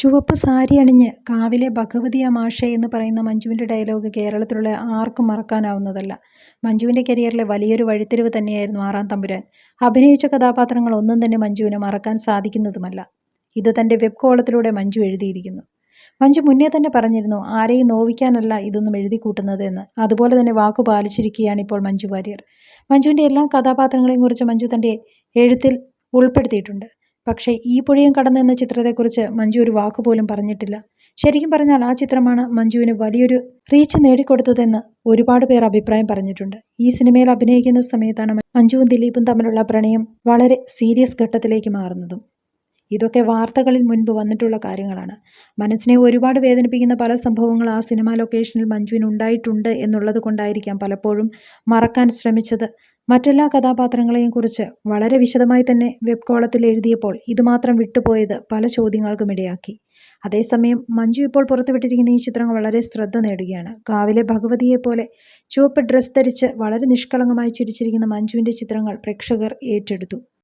ചുവപ്പ് സാരി അണിഞ്ഞ് കാവിലെ ഭഗവതിയാ മാഷേ എന്ന് പറയുന്ന മഞ്ജുവിന്റെ ഡയലോഗ് കേരളത്തിലുള്ള ആർക്കും മറക്കാനാവുന്നതല്ല. മഞ്ജുവിന്റെ കരിയറിലെ വലിയൊരു വഴിത്തിരിവ് തന്നെയായിരുന്നു ആറാം തമ്പുരാൻ. അഭിനയിച്ച കഥാപാത്രങ്ങൾ ഒന്നും തന്നെ മഞ്ജുവിന് മറക്കാൻ സാധിക്കുന്നതുമല്ല. ഇത് തന്റെ വെബ് കോളത്തിലൂടെ മഞ്ജു എഴുതിയിരിക്കുന്നു. മഞ്ജു മുന്നേ തന്നെ പറഞ്ഞിരുന്നു ആരെയും നോവിക്കാനല്ല ഇതൊന്നും എഴുതി എന്ന്. അതുപോലെ തന്നെ വാക്കു പാലിച്ചിരിക്കുകയാണ് ഇപ്പോൾ മഞ്ജു വാര്യർ. മഞ്ജുവിന്റെ എല്ലാ കഥാപാത്രങ്ങളെയും കുറിച്ച് മഞ്ജു തന്റെ എഴുത്തിൽ ഉൾപ്പെടുത്തിയിട്ടുണ്ട്. പക്ഷേ ഈ പുഴയും കടന്ന് എന്ന ചിത്രത്തെക്കുറിച്ച് മഞ്ജു ഒരു വാക്കുപോലും പറഞ്ഞിട്ടില്ല. ശരിക്കും പറഞ്ഞാൽ ആ ചിത്രമാണ് മഞ്ജുവിന് വലിയൊരു റീച്ച് നേടിക്കൊടുത്തതെന്ന് ഒരുപാട് പേർ അഭിപ്രായം പറഞ്ഞിട്ടുണ്ട്. ഈ സിനിമയിൽ അഭിനയിക്കുന്ന സമയത്താണ് മഞ്ജുവും ദിലീപും തമ്മിലുള്ള പ്രണയം വളരെ സീരിയസ് ഘട്ടത്തിലേക്ക് മാറുന്നതും. ഇതൊക്കെ വാർത്തകളിൽ മുൻപ് വന്നിട്ടുള്ള കാര്യങ്ങളാണ്. മനസ്സിനെ ഒരുപാട് വേദനിപ്പിക്കുന്ന പല സംഭവങ്ങൾ ആ സിനിമാ ലൊക്കേഷനിൽ മഞ്ജുവിന് ഉണ്ടായിട്ടുണ്ട് എന്നുള്ളത് കൊണ്ടായിരിക്കാം പലപ്പോഴും മറക്കാൻ ശ്രമിച്ചത്. മറ്റെല്ലാ കഥാപാത്രങ്ങളെയും കുറിച്ച് വളരെ വിശദമായി തന്നെ വെബ് കോളത്തിൽ എഴുതിയപ്പോൾ ഇതുമാത്രം വിട്ടുപോയത് പല ചോദ്യങ്ങൾക്കും ഇടയാക്കി. അതേസമയം മഞ്ജു ഇപ്പോൾ പുറത്തുവിട്ടിരിക്കുന്ന ഈ ചിത്രങ്ങൾ വളരെ ശ്രദ്ധ നേടുകയാണ്. കാവിലെ ഭഗവതിയെപ്പോലെ ചുവപ്പ് ഡ്രസ് ധരിച്ച് വളരെ നിഷ്കളങ്കമായി ചിരിച്ചിരിക്കുന്ന മഞ്ജുവിന്റെ ചിത്രങ്ങൾ പ്രേക്ഷകർ ഏറ്റെടുത്തു.